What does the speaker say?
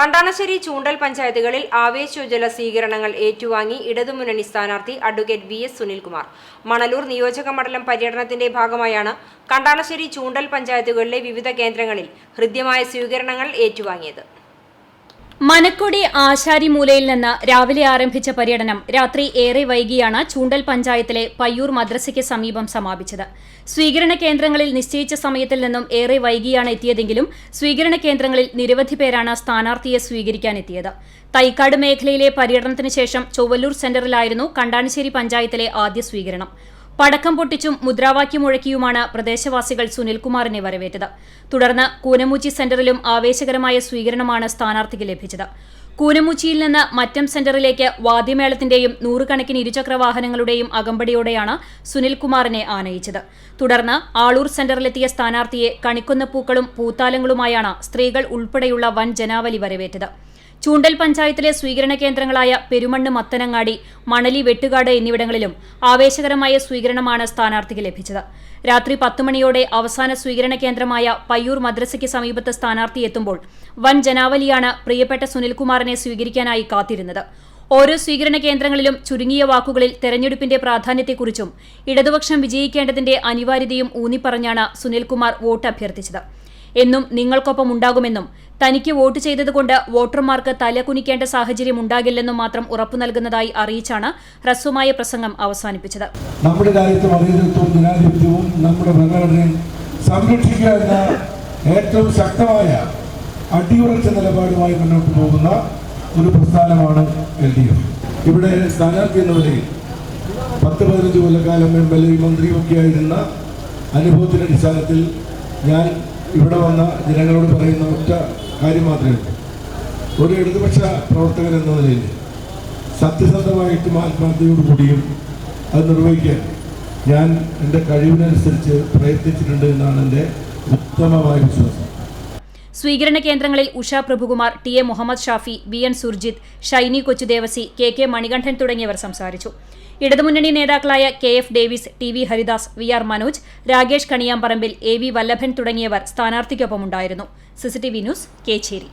കണ്ടാണശ്ശേരി ചൂണ്ടൽ പഞ്ചായത്തുകളിൽ ആവേശോജ്വല സ്വീകരണങ്ങൾ ഏറ്റുവാങ്ങി ഇടതുമുന്നണി സ്ഥാനാർത്ഥി advocate V S Sunilkumar. Manalur നിയോജക മണ്ഡലം പര്യടനത്തിന്റെ ഭാഗമായാണ് കണ്ടാനശ്ശേരി ചൂണ്ടൽ പഞ്ചായത്തുകളിലെ വിവിധ കേന്ദ്രങ്ങളിൽ ഹൃദ്യമായ സ്വീകരണങ്ങൾ ഏറ്റുവാങ്ങിയത്. മനക്കൊടി ആശാരിമൂലയിൽ നിന്ന് രാവിലെ ആരംഭിച്ച പര്യടനം രാത്രി ഏറെ വൈകിയാണ് ചൂണ്ടൽ പഞ്ചായത്തിലെ പയ്യൂർ മദ്രസയ്ക്ക് സമീപം സമാപിച്ചത്. സ്വീകരണ കേന്ദ്രങ്ങളിൽ നിശ്ചയിച്ച സമയത്തിൽ നിന്നും ഏറെ വൈകിയാണ് എത്തിയതെങ്കിലും സ്വീകരണ കേന്ദ്രങ്ങളിൽ നിരവധി പേരാണ് സ്ഥാനാർത്ഥിയെ സ്വീകരിക്കാനെത്തിയത്. തൈക്കാട് മേഖലയിലെ പര്യടനത്തിന് ശേഷം ചൊവ്വല്ലൂർ സെന്ററിലായിരുന്നു കണ്ടാനശ്ശേരി പഞ്ചായത്തിലെ ആദ്യ സ്വീകരണം. പടക്കം പൊട്ടിച്ചും മുദ്രാവാക്യം മുഴക്കിയുമാണ് പ്രദേശവാസികൾ സുനിൽകുമാറിനെ വരവേറ്റത്. തുടർന്ന് കൂനമൂച്ചി സെന്ററിലും ആവേശകരമായ സ്വീകരണമാണ് സ്ഥാനാർത്ഥിക്ക് ലഭിച്ചത്. കൂനമൂച്ചിയിൽ നിന്ന് മറ്റം സെന്ററിലേക്ക് വാദ്യമേളത്തിന്റെയും നൂറുകണക്കിന് ഇരുചക്ര വാഹനങ്ങളുടെയും അകമ്പടിയോടെയാണ് സുനിൽകുമാറിനെ ആനയിച്ചത്. തുടർന്ന് ആളൂർ സെന്ററിലെത്തിയ സ്ഥാനാർത്ഥിയെ കണിക്കൊന്ന പൂക്കളും പൂത്താലങ്ങളുമായാണ് സ്ത്രീകൾ ഉൾപ്പെടെയുള്ള വൻ ജനാവലി വരവേറ്റത്. ചൂണ്ടൽ പഞ്ചായത്തിലെ സ്വീകരണ കേന്ദ്രങ്ങളായ പെരുമണ്ണ് മത്തനങ്ങാടി മണലി വെട്ടുകാട് എന്നിവിടങ്ങളിലും ആവേശകരമായ സ്വീകരണമാണ് സ്ഥാനാർത്ഥിക്ക് ലഭിച്ചത്. രാത്രി പത്ത് മണിയോടെ അവസാന സ്വീകരണ കേന്ദ്രമായ പയ്യൂർ മദ്രസയ്ക്ക് സമീപത്ത് സ്ഥാനാർത്ഥി എത്തുമ്പോൾ വൻ ജനാവലിയാണ് പ്രിയപ്പെട്ട സുനിൽകുമാറിനെ സ്വീകരിക്കാനായി കാത്തിരുന്നത്. ഓരോ സ്വീകരണ കേന്ദ്രങ്ങളിലും ചുരുങ്ങിയ വാക്കുകളിൽ തെരഞ്ഞെടുപ്പിന്റെ പ്രാധാന്യത്തെക്കുറിച്ചും ഇടതുപക്ഷം വിജയിക്കേണ്ടതിന്റെ അനിവാര്യതയും ഊന്നിപ്പറഞ്ഞാണ് സുനിൽകുമാർ വോട്ട് അഭ്യർത്ഥിച്ചത്. എന്നും നിങ്ങൾക്കൊപ്പം ഉണ്ടാകുമെന്നും തനിക്ക് വോട്ട് ചെയ്തതുകൊണ്ട് വോട്ടർമാർക്ക് തലകുനിക്കേണ്ട സാഹചര്യം ഉണ്ടാകില്ലെന്നും മാത്രം ഉറപ്പു നൽകുന്നതായി അറിയിച്ചാണ് ഹ്രസ്വമായ പ്രസംഗം അവസാനിപ്പിച്ചത്. നമ്മുടെ രാജ്യത്ത് മതേതരത്വവും ജനാധിപത്യവും നമ്മുടെ ഭരണഘടനയും സംരക്ഷിക്കുക എന്ന ഏറ്റവും ശക്തമായ അടിയുറച്ച നിലപാടുമായി മുന്നോട്ട് പോകുന്ന ഒരു പ്രസ്ഥാനമാണ് എൽ ഡി എഫ്. ഇവിടെ സ്ഥാനാർത്ഥി എന്ന നിലയിൽ പത്ത് പതിനഞ്ച് കൊല്ലക്കാലം എം എൽ എ മന്ത്രിയുമൊക്കെ ആയിരുന്ന അനുഭവത്തിന്റെ അടിസ്ഥാനത്തിൽ ഞാൻ ഇവിടെ വന്ന ജനങ്ങളോട് പറയുന്ന ഒറ്റ കാര്യം മാത്രമേ ഉള്ളൂ. ഒരു ഇടതുപക്ഷ പ്രവർത്തകൻ എന്ന നിലയിൽ സത്യസന്ധമായിട്ടും ആത്മാർത്ഥതയോടുകൂടിയും അത് നിർവഹിക്കാൻ ഞാൻ എന്റെ കഴിവിനനുസരിച്ച് പ്രയത്നിച്ചിട്ടുണ്ട് എന്നാണ് എന്റെ ഉത്തമമായ വിശ്വാസം. സ്വീകരണ കേന്ദ്രങ്ങളിൽ Usha Prabhukumar T A Muhammad Shafi V N Surjith Shiny Kochudevassy K K Manikandan തുടങ്ങിയവർ സംസാരിച്ചു. ഇടതുമുന്നണി നേതാക്കളായ K F Davis T V Haridas V R Manoj Rakesh Kaniyamparambil A V Vallabhan തുടങ്ങിയവർ സ്ഥാനാർത്ഥിക്കൊപ്പമുണ്ടായിരുന്നു. CCTV news Kecheri.